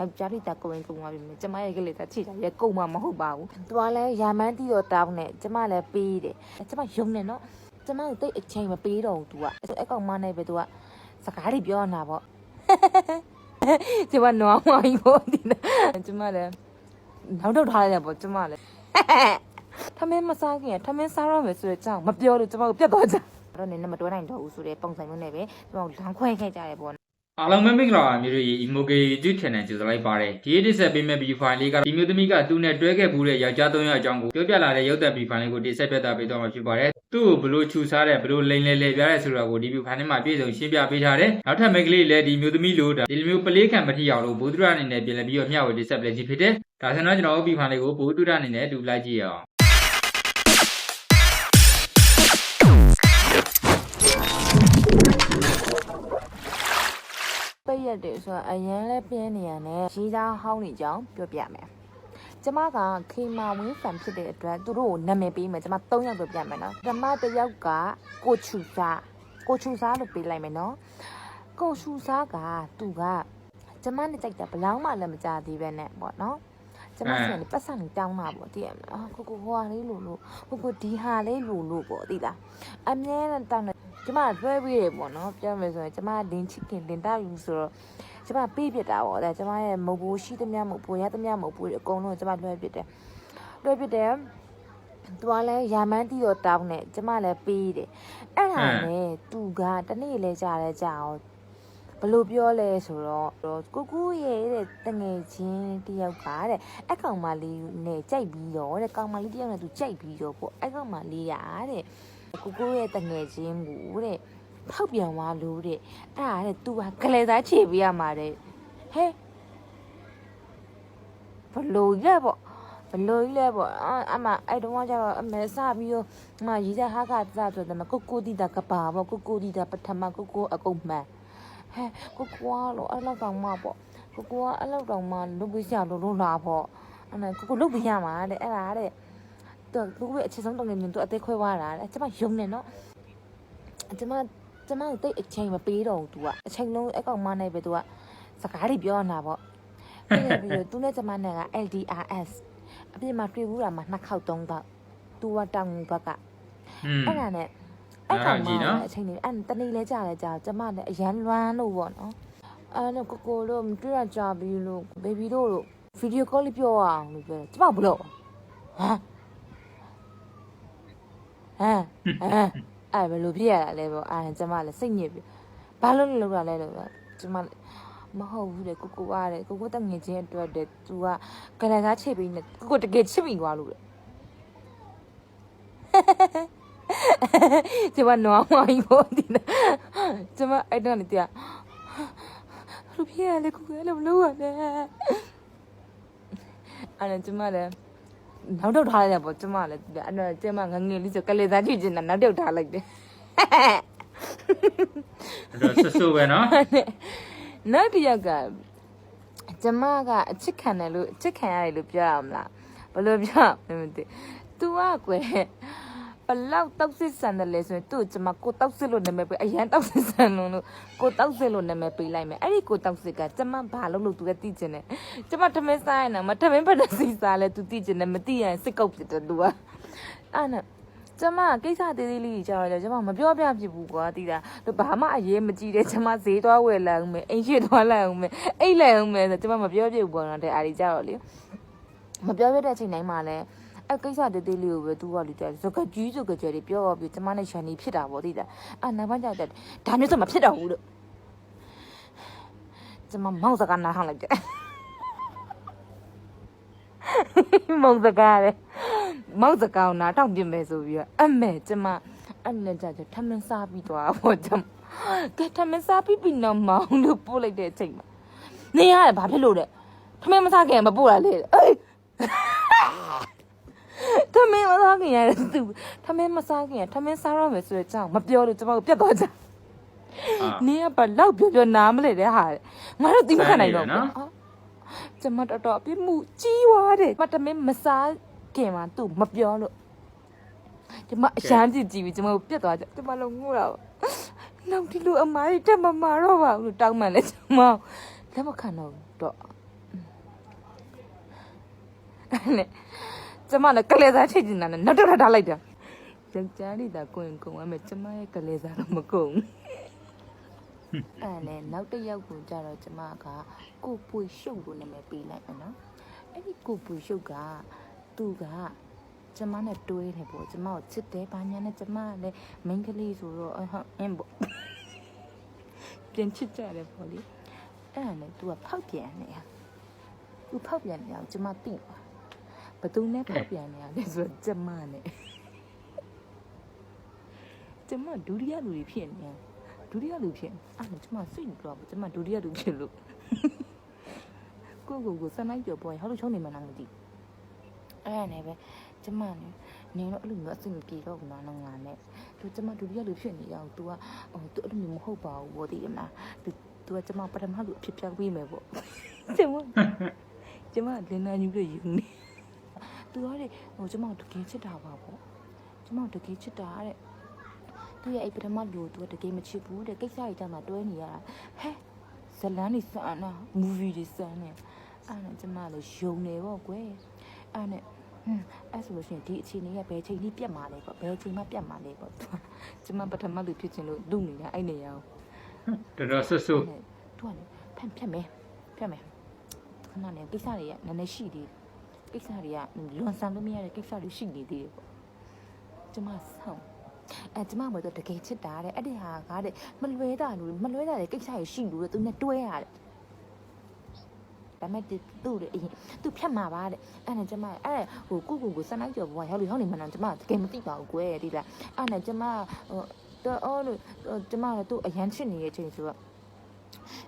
ယောက်ျားလေးတာကိုဝင်ကုန်သွားပြီမယ်ကျမရဲ့ကလေးတာချိတာရဲ့ကုန်မှာမဟုတ်ပါဘူးသူကလည်းရာမန်းတီတော့တောင်းတယ်ကျမလည်းပေးတယ်ကျမယုံနေနော်ကျမကိုတိတ်အချိန်မပေးတော့ဘူး तू อ่ะအဲ့ကောင်မနဲ့ပဲ तू อ่ะစကားတွေပြောနေတာပေါ့ ကျမနွားမကြီးပေါ့ဒီလားကျမလည်းနောက်တော့ထားရတယ်ပေါ့ကျမလည်းထမင်းမစားခင်ထမင်းစားရမယ်ဆိုတဲ့အကြောင်းမပြောလို့ကျမကိုပြတ်သွားကြအဲ့တော့နည်းနည်းမတွဲနိုင်တော့ဘူးဆိုတဲ့ပုံစံမျိုးနဲ့ပဲကျမကိုလမ်းခွဲခဲ့ကြရပေါ့ အားလုံးပဲမင်္ဂလာပါမျိုးတွေ Emoke YouTube Channel ကြိုဆိုလိုက်ပါတယ်ဒီနေ့တစ်ဆက်ပေးမဲ့ video file လေးကဒီမျိုးသမီးကသူ့နဲ့တွဲခဲ့ဘူးတဲ့ယောက်ျား၃ယောက်အကြောင်းကိုပြောပြလာတဲ့ရုပ်သံ video file လေးကိုတိဆက်ပြသပေးတော့မှာဖြစ်ပါတယ်သူ့ကိုဘလို့ခြူစားတဲ့ဘလို့လိန်လဲလဲပြတဲ့ဆိုတာကိုဒီ video file ထဲမှာပြည့်စုံရှင်းပြပေးထားတယ်နောက်ထပ်မိန်းကလေးလည်းဒီမျိုးသမီးလိုဒါဒီလိုမျိုးပလေးခံမထီအောင်လို့ဘိုးသူရအနေနဲ့ပြင်လည်ပြီးတော့မျှဝေတိဆက်ပလေးကြီးဖြစ်တယ်ဒါဆိုတော့ကျွန်တော်တို့ video file လေးကိုဘိုးသူရအနေနဲ့တူလိုက်ကြည့်ရအောင် ပိတ်ရက်တယ်ဆိုတော့အရန်လဲပြင်းနေရနဲ့ရေးသားဟောင်းနေကြောင်းပြောပြမယ်ကျမကခေမာဝင်းဖန်ဖြစ်တဲ့အတွက်သူတို့ကိုနာမည်ပေးမယ်ကျမ၃ယောက်ပြောပြမယ်နော်ဓမ္မတစ်ယောက်ကကိုချူစားကိုချူစားလို့ပေးလိုက်မယ်နော်ကိုချူစားကသူကကျမနဲ့ကြိုက်တာဘလောင်းမှလည်းမကြသေးပဲနဲ့ပေါ့နော် ကျမဆီကနေပတ်စံလေးတောင်းတာပေါ့တည်ရမလားအာကိုကိုဟိုဟာလေးလို့လို့ကိုကိုဒီဟာလေးလို့လို့ပေါ့တည်လားအမြဲတမ်းတောင်းတယ်ကျမလွှဲပြီးရပေါ့နော်ပြောမယ်ဆိုရင်ကျမလင်းချစ်ခင်တင်တာယူဆိုတော့ကျမပေးပြတာပေါ့ဒါကျမရဲ့မုတ်ဘူးရှိသမျှမုတ်ဘူးရသမျှမုတ်ဘူးအကုန်လုံးကျမလွှဲပြတယ်လွှဲပြတယ်သူကလည်းရာမန်းတီတော့တောင်းတယ်ကျမလည်းပေးတယ်အဲ့ဒါနဲ့သူကတနေ့လဲကြာလဲကြာအောင် ဘလို့ပြောလဲဆိုတော့ကိုကူရဲ့တဲ့တငယ်ချင်းတယောက်ကတဲ့အကောင်မလေးနဲ့ကြိုက်ပြီးတော့တဲ့ကောင်မလေးတယောက်နဲ့သူကြိုက်ပြီးတော့ပေါ့အကောင်မလေးရတဲ့ကိုကူရဲ့တငယ်ချင်းကိုတဲ့ဖောက်ပြန်သွားလို့တဲ့အဲ့ဒါတဲ့ तू ကကလေးသားခြေပေးရမှာတဲ့ဟဲ့ဘလို့ရပေါ့ဘလို့လဲပေါ့အအမအဲ့တော့ကျတော့အမေစပြီးတော့အမရေးတဲ့ဟာကစားဆိုတယ်မကိုကိုတီတာကပါပေါ့ကိုကိုတီတာပထမကိုကိုအကုန်မှန် ဟဲ့ကိုကွာလို့အဲ့လောက်တောင်မှပေါ့ကိုကွာအဲ့လောက်တောင်မှလုတ်ပြီးရလို့လို့လာပေါ့အဲ့ဒါကိုကိုလုတ်ပြီးရမှာတဲ့အဲ့ဒါတဲ့သူကကိုကိုအချစ်ဆုံးတောင်နေသူအသေးခွဲသွားတာတဲ့ကျမယုံနေနော်ကျမကျမကိုတိတ်အချိန်မပေးတော့ဘူး तू ကအချိန်လုံးအကောင်မနဲ့ပဲ तू ကစကားတွေပြောနေတာပေါ့ပြီးပြီးတော့ तू နဲ့ကျမနဲ့က LDRS အပြင်မှာတွေ့ဘူးတာမှာနှစ်ခေါက်သုံးခေါက် तू ကတောင်ငူဘက်က อืม အဲ့ဒါနဲ့ အဲ့ကောင်မအချိန်နေအဲ့တနေ့လဲကြာလဲကြာကျမလည်းအရန်လွမ်းလို့ပေါ့နော်အဲ့တော့ကိုကိုတို့မတွေ့ရကြပြီလို့ baby တို့လို့ဗီဒီယိုကောလေးပြောအောင်လို့ပြောတယ်ကျမဘလို့ဟမ်ဟမ်ဟမ်အဲ့ဘယ်လိုဖြစ်ရတာလဲပေါ့အဲ့ကျမလည်းစိတ်ညစ်ပြီဘာလို့လဲလို့ရလဲလို့ကျမမဟုတ်ဘူးတဲ့ကိုကိုကတဲ့ကိုကိုတငယ်ချင်းအတွက်တဲ့သူကကလန်ကားချိတ်ပြီးနေကိုကိုတကယ်ချစ်မိသွားလို့တဲ့ ကျမနွားဝိုင်းပေါ်တင်တာကျမအဲ့တော့နေတရလူပြရလေကိုကလည်းမလို့ရနဲ့အဲ့တော့ကျမလည်းနောက်တော့ထားရတယ်ပေါ့ကျမလည်းအဲ့တော့ကျမငငယ်လေးဆိုကလေးသားကြည့်ချင်တာနောက်တော့ထားလိုက်တယ်အဲ့တော့ဆဆူပဲနော်နောက်တစ်ယောက်ကကျမကအချစ်ခံတယ်လို့အချစ်ခံရတယ်လို့ပြောရမလားဘယ်လိုပြောမသိ तू อ่ะကွယ် ဘလောက်တောက်စစ်ဆန်တယ်လဲဆိုရင်သူ့ကျွန်မကိုတောက်စစ်လို့နာမည်ပေးအရန်တောက်စစ်ဆန်လို့ကိုတောက်စစ်လို့နာမည်ပေးလိုက်မယ်အဲ့ဒီကိုတောက်စစ်ကကျွန်မဘာလို့လို့သူကသိကျင်တယ်ကျွန်မထမင်းစားရင်တော့မထမင်းဖက်တဲ့စီစားလဲသူသိကျင်တယ်မသိရင်စစ်ကုတ်ဖြစ်တယ်သူကအဲ့နဲ့ကျမကိစ္စသေးသေးလေးကြီးကြားရတယ်ကျမမပြောပြဖြစ်ဘူးကွာတိတာဘာမှအရေးမကြီးတယ်ကျမဈေးသွားဝယ်လာအောင်မယ်အိမ်ရှိသွားလာအောင်မယ်အိတ်လာအောင်မယ်ဆိုကျမမပြောပြဘူးပေါ့နော်တဲ့အားကြီးကြားတော့လေမပြောပြတဲ့အချိန်တိုင်းမှာလည်း အကိစ္စသေးသေးလေးကိုပဲသူကလူတဲ့စကကြီးစကကြဲတွေပြောပြီးကျမနဲ့ရှန်နေဖြစ်တာပေါ့တိတာအာနောက်ပိုင်းကျတော့ဒါမျိုးဆိုမဖြစ်တော့ဘူးလို့ကျမမောင်စကားနားဟောင်းလိုက်တယ်မောင်စကားလေမောက်စကောင်းနာထောက်ပြင်မယ်ဆိုပြီးတော့အမေကျမအဲ့နဲ့ကြကြထမင်းစားပြီးသွားပေါ့ကျမကဲထမင်းစားပြီးပြီးတော့မောင်လို့ပို့လိုက်တဲ့အချိန်မှာနေရတယ်ဘာဖြစ်လို့လဲထမင်းမစားခင်မပို့ရလေအေးထ မင်းမစားခင်ရတယ်သူထမင်းမစားခင်ထမင်းစားရမယ်ဆိုတဲ့အကြောင်းမပြောလို့ကျမကိုပြတ်သွားကြအာနင်းကဘာလောက်ပြောပြောနားမလဲတဲ့ဟာငါတို့တိမခံနိုင်တော့စမ်းနေတယ်နော်ဘူးကျမတော်တော်အပြစ်မှုကြီးသွားတယ်မတမင်းမစားခင်မှာသူ့မပြောလို့ကျမအရှမ်းကြည့်ကြည့်ပြီးကျမကိုပြတ်သွားကြကျမလုံးငို့တာပေါ့နောက်ဒီလိုအမားကြီးတက်မမာတော့ပါဘူးလို့တောင်းမှန်လဲကျမလက်မခံတော့ဘူးတော့နဲ့ ကျမလည်းကလေးစားချိတ်နေတာနဲ့နောက်တော့ထားလိုက်တာယောက်ျားလေးသာကိုရင်ကုံရမယ်ကျမရဲ့ကလေးစားတော့မကုံအဲ့နဲ့နောက်တစ်ယောက်ကိုကြတော့ကျမကကိုပွေရှုပ်လို့နာမည်ပေးလိုက်မယ်နော်အဲ့ဒီကိုပွေရှုပ်ကသူကကျမနဲ့တွဲတယ်ပေါ့ကျမကိုချစ်တယ်ဘာညာနဲ့ကျမကလည်းမိန်းကလေးဆိုတော့အဟမ်အင်းပေါ့ပြန်ချစ်ကြတယ်ပေါ့လေအဲ့ဒါနဲ့ तू ကဖောက်ပြန်နေတာသူဖောက်ပြန်နေအောင်ကျမသိပါ ဘသူနဲ့ဖောက်ပြန်နေရလဲဆိုတော့ကျမနဲ့ကျမဒုတိယလူတွေဖြစ်နေဒုတိယလူဖြစ်အဲ့ဒါကျမစိတ်မပြောဘူးကျမဒုတိယလူဖြစ်လို့ကိုကိုကိုစနိုင်ကြော်ပေါ်ဟောလို့ချုံးနေမှန်းမသိအဲ့ဒါနဲ့ပဲကျမနဲ့နေတော့အဲ့လိုမျိုးအဆင်မပြေတော့ဘူးနော်ငါနဲ့သူကျမဒုတိယလူဖြစ်နေအောင် तू ကဟို तू အဲ့လိုမျိုးမဟုတ်ပါဘူးဗောတည်ရမလား तू तू ကကျမပထမလူအဖြစ်ပြောင်းပေးမယ်ဗောကျမ ကျမလင်းနာညူလို့ယူနေ သူကလေဟိုကျမတကယ်ချစ်တာပါပေါ့ကျမတကယ်ချစ်တာတဲ့သူရဲ့အဲ့ပထမလူကိုသူကတကယ်မချစ်ဘူးတဲ့ကိစ္စကြီးတမ်းမှာတွဲနေရတာဟဲ့ဇလန်းနေစမ်းနာမူဗီတွေစမ်းနေအဲ့ဒါကျမလည်းယုံနေပေါ့ကွယ်အဲ့နဲ့ဟွန်းအဲ့ဆိုလို့ရှိရင်ဒီအချိန်လေးကဘယ်ချိန်လေးပြတ်မှာလဲပေါ့ဘယ်ချိန်မှပြတ်မှာလဲပေါ့သူကကျမပထမလူဖြစ်ချင်လို့လူနေတာအဲ့နေရအောင်တော်တော်ဆွတ်ဆွတ်သူကလေဖက်ဖက်မယ်ဖက်မယ်ခဏနေကိစ္စတွေကနည်းနည်းရှိသေးတယ် ကိစ္စတွေကလွန်ဆန်လို့မရတဲ့ကိစ္စတွေရှိနေသေးတယ်ပေါ့ကျမဆောင်အဲကျမမတော့တကယ်ချစ်တာတဲ့အဲ့ဒီဟာကားတဲ့မလွဲတာလို့မလွဲတာတဲ့ကိစ္စတွေရှိလို့တဲ့သူနဲ့တွဲရတယ်ဒါမဲ့သူ့လေအရင်သူဖြတ်မှာပါတဲ့အဲ့နဲ့ကျမအဲ့ဟိုကုကုကိုစနိုက်ကျော်ဘွားရောက်လို့ရောက်နေမှန်းကျမတကယ်မသိပါဘူးကွယ်ဒီလားအဲ့နဲ့ကျမဟိုတော့အော်လို့ကျမကသူ့အရန်ချစ်နေတဲ့အချိန်ဆိုတော့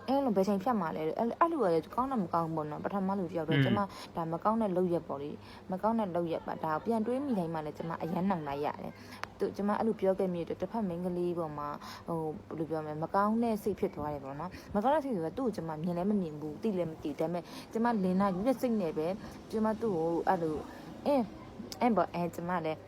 အဲ့လိုဘယ်ချိန်ဖြတ်မှာလဲအဲ့အဲ့လိုရကောင်းတာမကောင်းဘူးပေါ့နော်ပထမလူတယောက်တော့ကျမဒါမကောင်းတဲ့လုပ်ရက်ပေါ့လေမကောင်းတဲ့လုပ်ရက်ပါဒါပြန်တွေးမိတိုင်းမှလည်းကျမအရန်နှောင်လိုက်ရတယ်သူကျမအဲ့လိုပြောခဲ့မိတယ်တစ်ဖက်မိန်းကလေးပေါ်မှာဟိုဘယ်လိုပြောမလဲမကောင်းတဲ့စိတ်ဖြစ်သွားတယ်ပေါ့နော်မကောင်းတဲ့စိတ်ဆိုတော့သူ့ကိုကျမမြင်လည်းမမြင်ဘူးသိလည်းမသိဒါပေမဲ့ကျမလင်နာယူတဲ့စိတ်နဲ့ပဲကျမသူ့ကိုအဲ့လိုအင်းအဲ့ပေါ့အဲကျမလည်း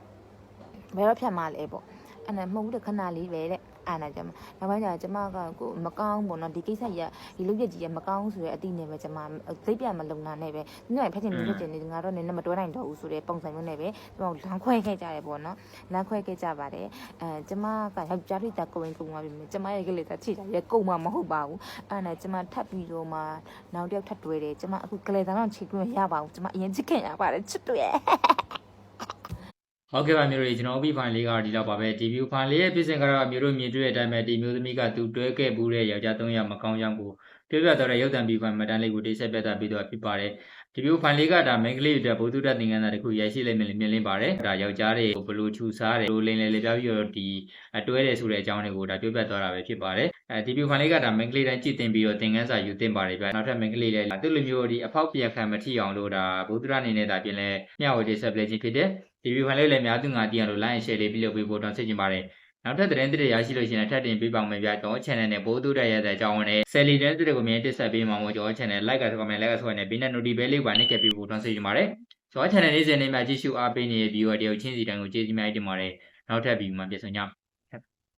ဘယ်တော့ဖြတ်မှာလဲပေါ့အဲ့နဲ့မဟုတ်ဘူးတဲ့ခဏလေးပဲတဲ့ အဲ့နဲ့ကျမနောက်ပိုင်းကျကျမကကိုမကောင်းပေါ့နော်ဒီကိစ္စကြီးကဒီလုပ်ရကြီးကမကောင်းဆိုတဲ့အတိနဲ့ပဲကျမစိတ်ပြမလုံနာနဲ့ပဲညို့ဖက်ချင်ဖက်ချင်နေငါတော့နည်းနည်းမတွဲနိုင်တော့ဘူးဆိုတဲ့ပုံစံမျိုးနဲ့ပဲကျမလမ်းခွဲခဲ့ကြတယ်ပေါ့နော်လမ်းခွဲခဲ့ကြပါတယ်အဲကျမကယောက်ျားလေးတာကိုဝင်ကုန်သွားပြီမြကျမရဲ့ကလေးတာချိတာရဲ့ကုန်မှာမဟုတ်ပါဘူးအဲ့နဲ့ကျမထပ်ပြီးတော့မှနောက်တစ်ယောက်ထပ်တွဲတယ်ကျမအခုကလေးသားတော့ချစ်ခွင့်ရပါဘူးကျမအရင်ချစ်ခင်ရပါတယ်ချစ်တွေ့ ဟုတ်ကဲ့ပါမျိုးတွေကျွန်တော် OP file လေးကတော့ဒီတော့ပါပဲ debut file လေးရဲ့ပြည့်စင်ကတော့မျိုးတို့မြင်တွေ့တဲ့အတိုင်းပဲဒီမျိုးသမီးကသူတွဲခဲ့ဘူးတဲ့ယောက်ျား၃ယောက်မကောင်းကြောင်းကိုပြောပြတော့တဲ့ရုပ်သံ B file မှတ်တမ်းလေးကိုတိဆက်ပြသပေးတော့ဖြစ်ပါတယ် debut file လေးကဒါ main ကလေးတွေဘုသူတ္တသင်္ကန်းသားတစ်ခုရရှိလိမ့်မယ်လို့မြင်လင်းပါတယ်ဒါယောက်ျားတွေကိုဘယ်လိုခြူစားတယ်ဘယ်လိုလိမ့်လေလေပြောပြီးတော့ဒီအတွဲတယ်ဆိုတဲ့အကြောင်းတွေကိုဒါပြောပြသွားတာပဲဖြစ်ပါတယ်အဲ debut file လေးကဒါ main ကလေးတိုင်းကြည့်တင်ပြီးတော့သင်ခန်းစာယူသင်ပါတယ်ဗျနောက်ထပ် main ကလေးလေးသူ့လိုမျိုးဒီအဖောက်ပြန်ခံမထီအောင်လို့ဒါဘုသူတ္တအနေနဲ့ဒါပြင်လဲမျှဝေတိဆက်ပလေးခြင်းဖြစ်တယ် ဒီဗီဒီယိုဖိုင်လေးလည်းများသူငါတည်ရလို့ like and share လေးပြုလုပ်ပေးဖို့တောင်းဆိုချင်ပါတယ်။နောက်ထပ်သတင်းသစ်တွေရရှိလို့ရှိရင်ထပ်တင်ပေးပါမယ်ဗျာ။ကျွန်တော် channel နဲ့ပို့သူတဲ့ရတဲ့အကြောင်းနဲ့ Sally တဲ့သတင်းတွေကိုမြင်တက်ဆက်ပေးမှာမို့ကျွန်တော် channel like က comment like ကဆိုရင်ပြီးတဲ့ notification bell လေးပါနှိပ်ခဲ့ပေးဖို့တောင်းဆိုချင်ပါတယ်။ကျွန်တော် channel လေးစနေမှာကြည့်ရှုအားပေးနေတဲ့ viewer တယောက်ချင်းစီတိုင်းကိုကျေးဇူးများတင်ပါတယ်။နောက်ထပ်ဗီဒီယိုမှာပြန်ဆုံကြ